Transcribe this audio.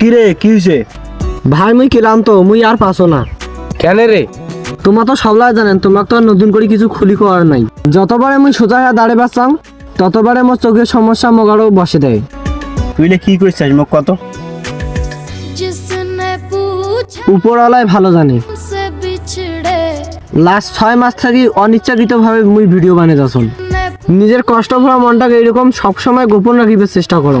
কিরে কি হয়েছে ভাই মুই কিলাম তো মুই আর পাসো না। কেন রে? তোমার তো সবলাই জানেন তোমার তো আর নতুন করে কিছু খুলি করার নাই। যতবারে মুই সোজা হয়ে দাঁড়ে বাঁচাম ততবারে মোর চোখের সমস্যা মগারও বসে দেয়। তুইলে কি করছিস মোক কত? উপরওয়ালায় ভালো জানে। লাস্ট ছয় মাস থাকি অনিচ্ছাকৃতভাবে মুই ভিডিও বানিয়ে যাচ্ছ নিজের কষ্ট ভরা মনটাকে এরকম সবসময় গোপন রাখিবার চেষ্টা করো